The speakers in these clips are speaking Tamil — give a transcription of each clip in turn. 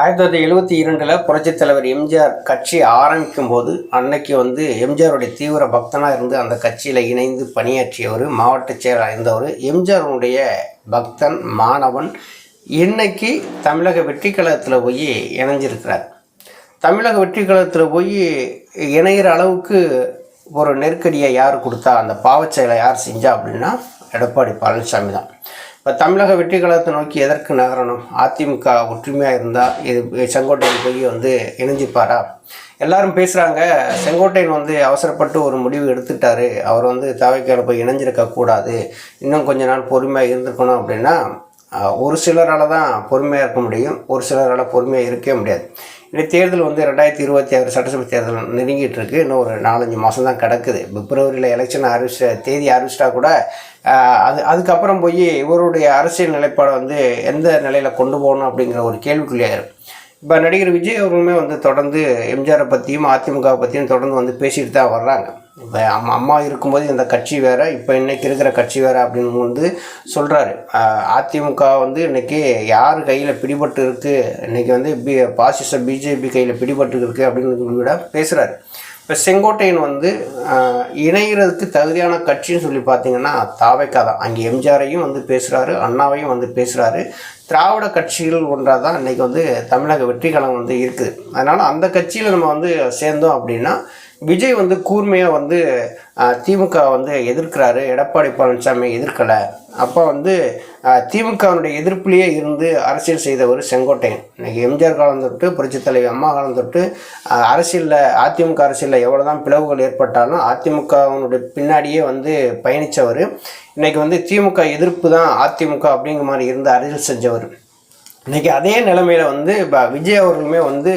ஆயிரத்தி தொள்ளாயிரத்தி எழுபத்தி இரண்டில் புரட்சித் தலைவர் எம்ஜிஆர் கட்சி ஆரம்பிக்கும் போது அன்னைக்கு வந்து எம்ஜிஆருடைய தீவிர பக்தனாக இருந்து அந்த கட்சியில் இணைந்து பணியாற்றியவர் மாவட்ட செயலாளர் இருந்தவர் எம்ஜிஆருடைய பக்தன் மாணவன். இன்னைக்கு தமிழக வெற்றி கழகத்தில் போய் இணைஞ்சிருக்கிறார். தமிழக வெற்றி கழகத்தில் போய் இணைகிற அளவுக்கு ஒரு நெருக்கடியை யார் கொடுத்தா அந்த பாவச் செயலை யார் செஞ்சா அப்படின்னா எடப்பாடி பழனிசாமி தான். இப்போ தமிழக வெற்றி கழகத்தை நோக்கி எதற்கு நகரணும்? அதிமுக ஒற்றுமையாக இருந்தால் இது செங்கோட்டையன் போய் வந்து இணைஞ்சிப்பாரா? எல்லாரும் பேசுகிறாங்க செங்கோட்டையன் வந்து அவசரப்பட்டு ஒரு முடிவு எடுத்துட்டாரு. அவர் வந்து தவைக்கால போய் இணைஞ்சிருக்க கூடாது. இன்னும் கொஞ்ச நாள் பொறுமையாக இருந்துக்கணும் அப்படின்னா ஒரு சிலரால் தான் பொறுமையாக இருக்க முடியும். ஒரு சிலரால் பொறுமையாக இருக்கவே முடியாது. இந்த தேர்தல் வந்து ரெண்டாயிரத்தி இருபத்தி ஆறு சட்டசபை தேர்தல் நெருங்கிட்டு இருக்கு இன்னும் ஒரு நாலஞ்சு மாதம் தான் கிடக்குது. பிப்ரவரியில் எலெக்ஷன் அறிவிச்ச தேதி அறிவிச்சிட்டா கூட அது அதுக்கப்புறம் போய் இவருடைய அரசியல் நிலைப்பாடை வந்து எந்த நிலையில் கொண்டு போகணும் அப்படிங்கிற ஒரு கேள்விக்குள்ளியாயிரும் இப்போ நடிகர் விஜய் அவர்களுமே வந்து தொடர்ந்து எம்ஜிஆரை பற்றியும் அதிமுக பற்றியும் தொடர்ந்து வந்து பேசிட்டு தான் வர்றாங்க. அம்மா அம்மா இருக்கும்போது இந்த கட்சி வேறு இப்போ இன்றைக்கி இருக்கிற கட்சி வேறு அப்படின்னு வந்து சொல்கிறாரு அதிமுக வந்து இன்னைக்கு யார் கையில் பிடிபட்டு இருக்குது இன்னைக்கு வந்து பி பாசிச பிஜேபி கையில் பிடிபட்டு இருக்கு அப்படின்னு விட பேசுகிறாரு இப்போ செங்கோட்டையன் வந்து இணைகிறதுக்கு தகுதியான கட்சின்னு சொல்லி பார்த்தீங்கன்னா தாவைக்கா தான். அங்கே எம்ஜிஆரையும் வந்து பேசுகிறாரு அண்ணாவையும் வந்து பேசுகிறாரு திராவிட கட்சிகள் ஒன்றாக தான் இன்றைக்கி வந்து தமிழக வெற்றி கழகம் வந்து இருக்குது. அதனால் அந்த கட்சியில் நம்ம வந்து சேர்ந்தோம் அப்படின்னா விஜய் வந்து கூர்மையாக வந்து திமுக வந்து எதிர்க்கிறாரு. எடப்பாடி பழனிசாமி எதிர்க்கலை. அப்போ வந்து திமுகவினுடைய எதிர்ப்புலேயே இருந்து அரசியல் செய்தவர் செங்கோட்டையன். இன்றைக்கி எம்ஜிஆர் காலம் தொட்டு புரட்சி தலைவி அம்மா காலம் தொட்டு அரசியலில் அதிமுக அரசியலில் எவ்வளோ தான் பிளவுகள் ஏற்பட்டாலும் அதிமுகவினுடைய பின்னாடியே வந்து பயணித்தவர் இன்னைக்கு வந்து திமுக எதிர்ப்பு தான் அதிமுக அப்படிங்கிற மாதிரி இருந்து அரசியல் செஞ்சவர். இன்றைக்கி அதே நிலைமையில் வந்து இப்போ விஜய் அவர்களுமே வந்து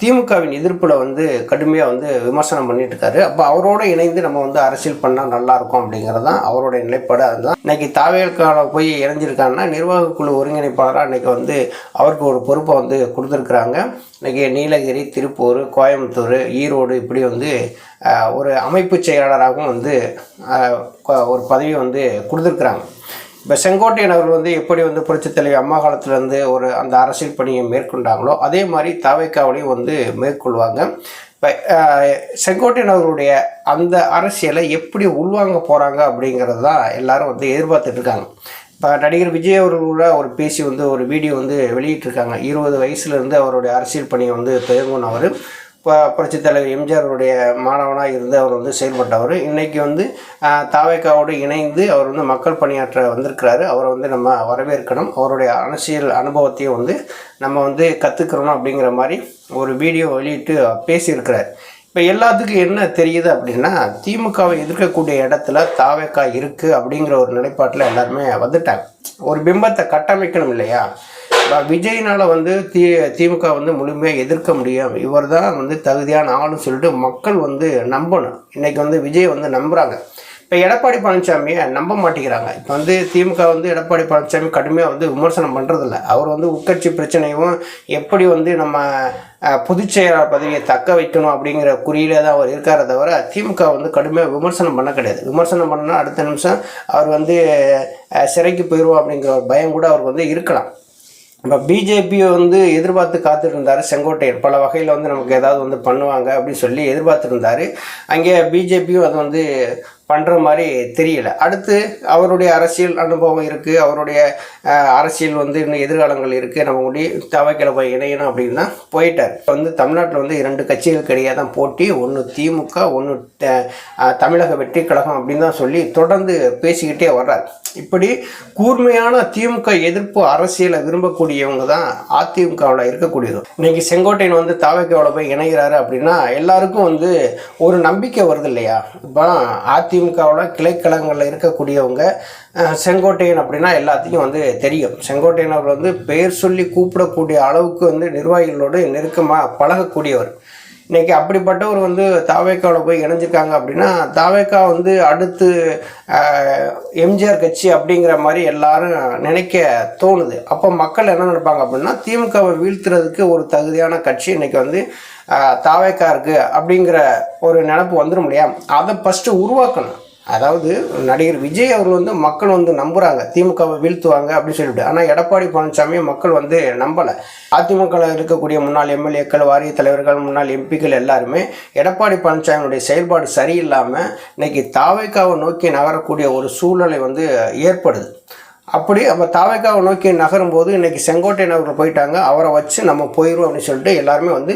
திமுகவின் எதிர்ப்பில் வந்து கடுமையாக வந்து விமர்சனம் பண்ணிட்டு இருக்காரு. அப்போ அவரோட இணைந்து நம்ம வந்து அரசியல் பண்ணால் நல்லாயிருக்கும் அப்படிங்கிறது தான் அவருடைய நிலைப்பாடு. அதுதான் இன்றைக்கி தாவேல்கால போய் இணைஞ்சிருக்காங்கன்னா நிர்வாக குழு ஒருங்கிணைப்பாளராக இன்றைக்கி வந்து அவருக்கு ஒரு பொறுப்பை வந்து கொடுத்துருக்குறாங்க. இன்றைக்கி நீலகிரி திருப்பூர் கோயம்புத்தூர் ஈரோடு இப்படி வந்து ஒரு அமைப்பு செயலாளராகவும் வந்து ஒரு பதவி வந்து கொடுத்துருக்குறாங்க. இப்போ செங்கோட்டையன் அவர்கள் வந்து எப்படி வந்து புரட்சித் தலைவி அம்மா காலத்திலேருந்து ஒரு அந்த அரசியல் பணியை மேற்கொண்டாங்களோ அதே மாதிரி தாவைக்காவலையும் வந்து மேற்கொள்வாங்க. இப்போ செங்கோட்டையன் அவர்களுடைய அந்த அரசியலை எப்படி உள்வாங்க போகிறாங்க அப்படிங்கிறது தான் எல்லாரும் வந்து எதிர்பார்த்துட்டு இருக்காங்க. இப்போ நடிகர் விஜய் அவர்களோட ஒரு பேசி வந்து ஒரு வீடியோ வந்து வெளியிட்டிருக்காங்க. இருபது வயசுலேருந்து அவருடைய அரசியல் பணியை வந்து துவங்கினவர். புரட்சித் தலைவர் எம்ஜிஆருடைய மாணவனாக இருந்து அவர் வந்து செயல்பட்டவர். இன்றைக்கி வந்து தாவேக்காவோடு இணைந்து அவர் வந்து மக்கள் பணியாற்ற வந்திருக்கிறாரு. அவரை வந்து நம்ம வரவேற்கணும். அவருடைய அரசியல் அனுபவத்தையும் வந்து நம்ம வந்து கற்றுக்கிறணும் அப்படிங்கிற மாதிரி ஒரு வீடியோ வெளியிட்டு பேசியிருக்கிறார். இப்போ எல்லாத்துக்கும் என்ன தெரியுது அப்படின்னா திமுகவை எதிர்க்கக்கூடிய இடத்துல தாவேக்கா இருக்குது அப்படிங்கிற ஒரு நிலைப்பாட்டில் எல்லாருமே வந்துட்டாங்க. ஒரு பிம்பத்தை கட்டமைக்கணும் இல்லையா? விஜய்னால் வந்து தி திமுக வந்து முழுமையாக எதிர்க்க முடியும் இவர் தான் வந்து தகுதியான ஆளுன்னு சொல்லிட்டு மக்கள் வந்து நம்பணும். இன்றைக்கி வந்து விஜய் வந்து நம்புகிறாங்க இப்போ எடப்பாடி பழனிசாமியை நம்ப மாட்டேங்கிறாங்க. இப்போ வந்து திமுக வந்து எடப்பாடி பழனிசாமி கடுமையாக வந்து விமர்சனம் பண்ணுறதில்ல அவர் வந்து உட்கட்சி பிரச்சனையும் எப்படி வந்து நம்ம அஹ், பொதுச் செயலாளர் பதவியை தக்க வைக்கணும் அப்படிங்கிற குறியிலே தான் அவர் இருக்காரே தவிர திமுக வந்து கடுமையாக விமர்சனம் பண்ண கிடையாது. விமர்சனம் பண்ணால் அடுத்த நிமிஷம் அவர் வந்து சிறைக்கு போயிடுவோம் அப்படிங்கிற ஒரு பயம் கூட அவருக்கு வந்து இருக்கலாம். இப்போ பிஜேபியை வந்து எதிர்பார்த்து காத்துட்டு இருந்தார் பல வகையில் வந்து நமக்கு ஏதாவது வந்து பண்ணுவாங்க அப்படின்னு சொல்லி எதிர்பார்த்துருந்தாரு. அங்கே பிஜேபியும் அது வந்து பண்ணுற மாதிரி தெரியல. அடுத்து அவருடைய அரசியல் அனுபவம் இருக்குது அவருடைய அரசியல் வந்து இன்னும் எதிர்காலங்கள் இருக்குது நம்ம முடி தவைக்கில போய் இணையணும் அப்படின்னு தான் போயிட்டார். வந்து தமிழ்நாட்டில் வந்து இரண்டு கட்சிகளுக்கு இடையே தான் போட்டி. ஒன்று திமுக ஒன்று தமிழக வெற்றி கழகம் அப்படின்னு தான் சொல்லி தொடர்ந்து பேசிக்கிட்டே வர்றார். இப்படி கூர்மையான திமுக எதிர்ப்பு அரசியலை விரும்பக்கூடியவங்க தான் அதிமுகவில் இருக்கக்கூடியது இன்னைக்கு செங்கோட்டையன் வந்து தாவைக்காவில் போய் இணைகிறாரு அப்படின்னா எல்லாருக்கும் வந்து ஒரு நம்பிக்கை வருது இல்லையா? இப்போ அதிமுகவில் கிளைக்கழகங்களில் இருக்கக்கூடியவங்க செங்கோட்டையன் அப்படின்னா எல்லாத்தையும் வந்து தெரியும். செங்கோட்டையன் அவர் வந்து பெயர் சொல்லி கூப்பிடக்கூடிய அளவுக்கு வந்து நிர்வாகிகளோடு நெருக்கமாக பழகக்கூடியவர். இன்றைக்கி அப்படிப்பட்டவர் வந்து தாவேக்காவில் போய் இணைஞ்சிருக்காங்க அப்படின்னா தாவேக்கா வந்து அடுத்து எம்ஜிஆர் கட்சி அப்படிங்கிற மாதிரி எல்லாரும் நினைக்க தோணுது. அப்போ மக்கள் என்ன நினைப்பாங்க அப்படின்னா திமுகவை வீழ்த்துறதுக்கு ஒரு தகுதியான கட்சி இன்றைக்கி வந்து தாவேக்கா இருக்கு அப்படிங்கிற ஒரு நினப்பு வந்துடும் இல்லையா? அதை ஃபஸ்ட்டு உருவாக்கணும். அதாவது நடிகர் விஜய் அவர் வந்து மக்கள் வந்து நம்புகிறாங்க திமுகவை வீழ்த்துவாங்க அப்படின்னு சொல்லிட்டு. ஆனால் எடப்பாடி பழனிசாமியை மக்கள் வந்து நம்பலை. அதிமுகவில் இருக்கக்கூடிய முன்னாள் எம்எல்ஏக்கள் வாரிய தலைவர்கள் முன்னாள் எம்பிக்கள் எல்லாருமே எடப்பாடி பழனிசாமியுடைய செயல்பாடு சரியில்லாமல் இன்னைக்கு தாவைக்காவை நோக்கி நகரக்கூடிய ஒரு சூழ்நிலை வந்து ஏற்படுது. அப்படி அப்போ தாவைக்காவை நோக்கி நகரும் போது இன்றைக்கி செங்கோட்டையன் அவர்கள் போயிட்டாங்க. அவரை வச்சு நம்ம போயிடும் அப்படின்னு சொல்லிட்டு எல்லாருமே வந்து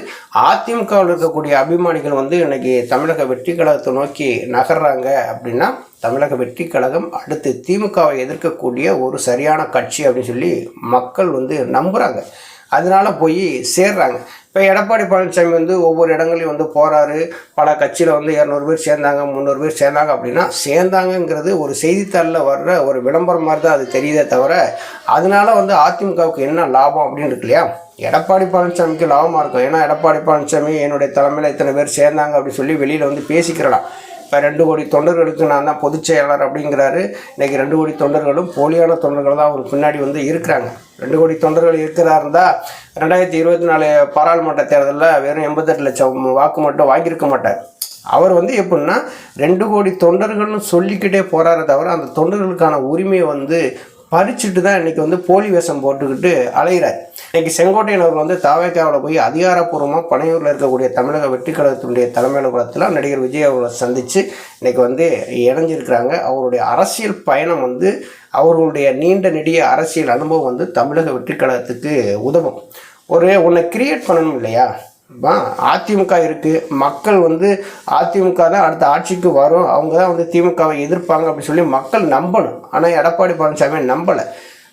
அதிமுகவில் இருக்கக்கூடிய அபிமானிகள் வந்து இன்றைக்கி தமிழக வெற்றி கழகத்தை நோக்கி நகர்றாங்க அப்படின்னா தமிழக வெற்றி கழகம் அடுத்து திமுகவை எதிர்க்கக்கூடிய ஒரு சரியான கட்சி அப்படின்னு சொல்லி மக்கள் வந்து நம்புகிறாங்க அதனால போய் சேர்றாங்க. இப்போ எடப்பாடி பழனிசாமி வந்து ஒவ்வொரு இடங்களையும் வந்து போகிறாரு பல கட்சியில் வந்து இரநூறு பேர் சேர்ந்தாங்க முந்நூறு பேர் சேர்ந்தாங்க அப்படின்னா சேர்ந்தாங்கங்கிறது ஒரு செய்தித்தாளில் வர்ற ஒரு விளம்பரம் மாதிரி தான் அது தெரியுதே தவிர அதனால வந்து அதிமுகவுக்கு என்ன லாபம் அப்படின்னு இருக்கு இல்லையா? எடப்பாடி பழனிசாமிக்கு லாபமாக இருக்கும். ஏன்னா எடப்பாடி பழனிசாமி என்னுடைய தலைமையில் இத்தனை பேர் சேர்ந்தாங்க அப்படின்னு சொல்லி வெளியில் வந்து பேசிக்கிறலாம். இப்போ ரெண்டு கோடி தொண்டர்களுக்கு நான் தான் பொதுச் செயலாளர் அப்படிங்கிறாரு. இன்றைக்கி ரெண்டு கோடி தொண்டர்களும் போலியான தொண்டர்கள் தான் அவருக்கு பின்னாடி வந்து இருக்கிறாங்க. ரெண்டு கோடி தொண்டர்கள் இருக்கிறா இருந்தால் ரெண்டாயிரத்தி இருபத்தி நாலு பாராளுமன்ற தேர்தலில் வெறும் எண்பத்தெட்டு லட்சம் வாக்கு மட்டும் வாங்கியிருக்க மாட்டார். அவர் வந்து எப்படின்னா ரெண்டு கோடி தொண்டர்கள்னு சொல்லிக்கிட்டே போகிறாரே தவிர அந்த தொண்டர்களுக்கான உரிமையை வந்து பறிச்சுட்டு தான் இன்றைக்கி வந்து போலி வேஷம் போட்டுக்கிட்டு அலைகிறார் இன்றைக்கி செங்கோட்டையன் அவர்கள் வந்து தாவேக்காவில் போய் அதிகாரப்பூர்வமாக பனையூரில் இருக்கக்கூடிய தமிழக வெற்றி கழகத்தினுடைய தலைமை அலுவலகத்தில் நடிகர் விஜய் அவர்களை சந்தித்து இன்னைக்கு வந்து இணைஞ்சிருக்கிறாங்க. அவருடைய அரசியல் பயணம் வந்து அவர்களுடைய நீண்ட நெடிய அரசியல் அனுபவம் வந்து தமிழக வெற்றி கழகத்துக்கு உதவும். ஒரு ஒன்றை கிரியேட் பண்ணணும் இல்லையா? அதிமுக இருக்குது மக்கள் வந்து அதிமுக தான் அடுத்த ஆட்சிக்கு வரும். அவங்க தான் வந்து திமுகவை எதிர்ப்பாங்க அப்படின்னு சொல்லி மக்கள் நம்பணும். ஆனால் எடப்பாடி பழனிசாமி நம்பலை.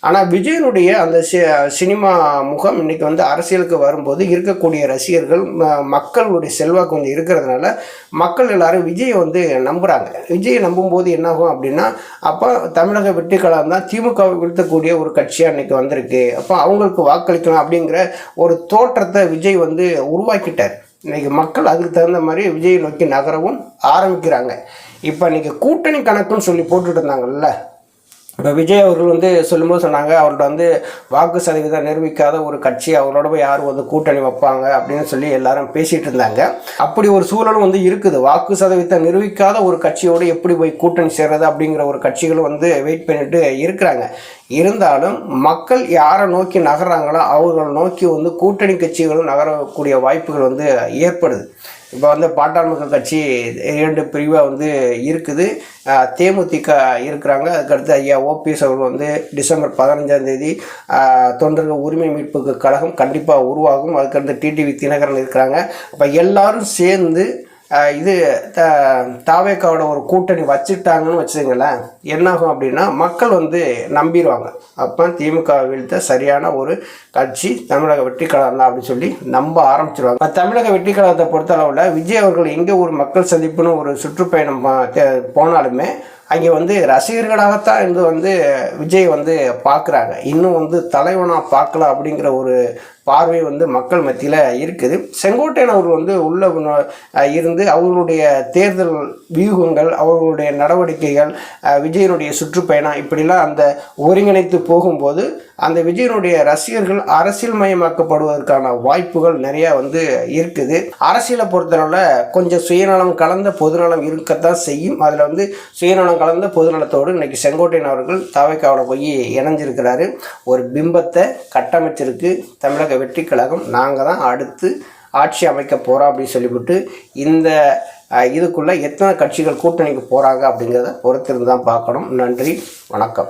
ஆனால் விஜயனுடைய அந்த சி சினிமா முகம் இன்னைக்கு வந்து அரசியலுக்கு வரும்போது இருக்கக்கூடிய ரசிகர்கள் மக்களுடைய செல்வாக்கு வந்து இருக்கிறதுனால மக்கள் எல்லாரும் விஜயை வந்து நம்புகிறாங்க விஜயை நம்பும்போது என்னாகும் அப்படின்னா அப்போ தமிழக வெற்றி தான் திமுகவை வீழ்த்தக்கூடிய ஒரு கட்சியாக இன்னைக்கு வந்திருக்கு. அப்போ அவங்களுக்கு வாக்களிக்கணும் அப்படிங்கிற ஒரு தோற்றத்தை விஜய் வந்து உருவாக்கிட்டார். இன்றைக்கி மக்கள் அதுக்கு தகுந்த மாதிரி விஜயை நோக்கி நகரவும் ஆரம்பிக்கிறாங்க. இப்போ இன்றைக்கி கூட்டணி கணக்குன்னு சொல்லி போட்டுட்டு இருந்தாங்கல்ல இப்போ விஜய் அவர்கள் வந்து சொல்லும்போது சொன்னாங்க அவர்கிட்ட வந்து வாக்கு சதவீதம் நிரூபிக்காத ஒரு கட்சி அவரோட போய் யார் வந்து கூட்டணி வைப்பாங்க அப்படின்னு சொல்லி எல்லாரும் பேசிகிட்டு இருந்தாங்க. அப்படி ஒரு சூழலும் வந்து இருக்குது. வாக்கு சதவீதம் நிரூபிக்காத ஒரு கட்சியோடு எப்படி போய் கூட்டணி சேர்றது அப்படிங்கிற ஒரு கட்சிகளும் வந்து வெயிட் பண்ணிட்டு இருக்கிறாங்க. இருந்தாலும் மக்கள் யாரை நோக்கி நகர்றாங்களோ அவர்களை நோக்கி வந்து கூட்டணி கட்சிகளும் நகரக்கூடிய வாய்ப்புகள் வந்து ஏற்படுது. இப்போ வந்து பாட்டாளி மக்கள் கட்சி இரண்டு பிரிவாக வந்து இருக்குது. தேமுதிக இருக்கிறாங்க. அதுக்கடுத்து ஐயா ஓபிஎஸ் அவர்கள் வந்து டிசம்பர் பதினஞ்சாம் தேதி தொண்டர்கள் உரிமை மீட்புக்கு கழகம் கண்டிப்பாக உருவாகும். அதுக்கடுத்து டிடிவி தினகரன் இருக்கிறாங்க. அப்போ எல்லாரும் சேர்ந்து இது த தாவேக்காவோட ஒரு கூட்டணி வச்சுட்டாங்கன்னு வச்சுங்களேன் என்னாகும் அப்படின்னா மக்கள் வந்து நம்பிடுவாங்க. அப்போ திமுக வீழ்த்த சரியான ஒரு கட்சி தமிழக வெற்றி கழகம் தான் அப்படின்னு சொல்லி நம்ப ஆரம்பிச்சிருவாங்க. தமிழக வெற்றி கழகத்தை பொறுத்த அளவில் விஜய் அவர்கள் எங்கே ஒரு மக்கள் சந்திப்புன்னு ஒரு சுற்றுப்பயணம் போனாலுமே அங்கே வந்து ரசிகர்களாகத்தான் இருந்து வந்து விஜய் வந்து பார்க்குறாங்க. இன்னும் வந்து தலைவனாக பார்க்கலாம் அப்படிங்கிற ஒரு பார்வை வந்து மக்கள் மத்தியில் இருக்குது. செங்கோட்டையன் அவர் வந்து உள்ள இருந்து அவர்களுடைய தேர்தல் வியூகங்கள் அவர்களுடைய நடவடிக்கைகள் விஜயனுடைய சுற்றுப்பயணம் இப்படிலாம் அந்த ஒருங்கிணைத்து போகும்போது அந்த விஜயனுடைய ரசிகர்கள் அரசியல் மயமாக்கப்படுவதற்கான வாய்ப்புகள் நிறையா வந்து இருக்குது. அரசியலை பொறுத்தளவில் கொஞ்சம் சுயநலம் கலந்த பொதுநலம் இருக்கத்தான் செய்யும். அதில் வந்து சுயநலம் கலந்த பொதுநலத்தோடு இன்னைக்கு செங்கோட்டையன் அவர்கள் தாவைக்காவில் போய் இணைஞ்சிருக்கிறாரு. ஒரு பிம்பத்தை கட்டமைச்சிருக்கு தமிழக வெற்றி கழகம். நாங்கள் தான் அடுத்து ஆட்சி அமைக்க போகிறோம் அப்படின்னு சொல்லிவிட்டு இந்த இதுக்குள்ளே எத்தனை கட்சிகள் கூட்டணிக்கு போகிறாங்க அப்படிங்கிறத பொறுத்திருந்து தான் பார்க்கணும். நன்றி வணக்கம்.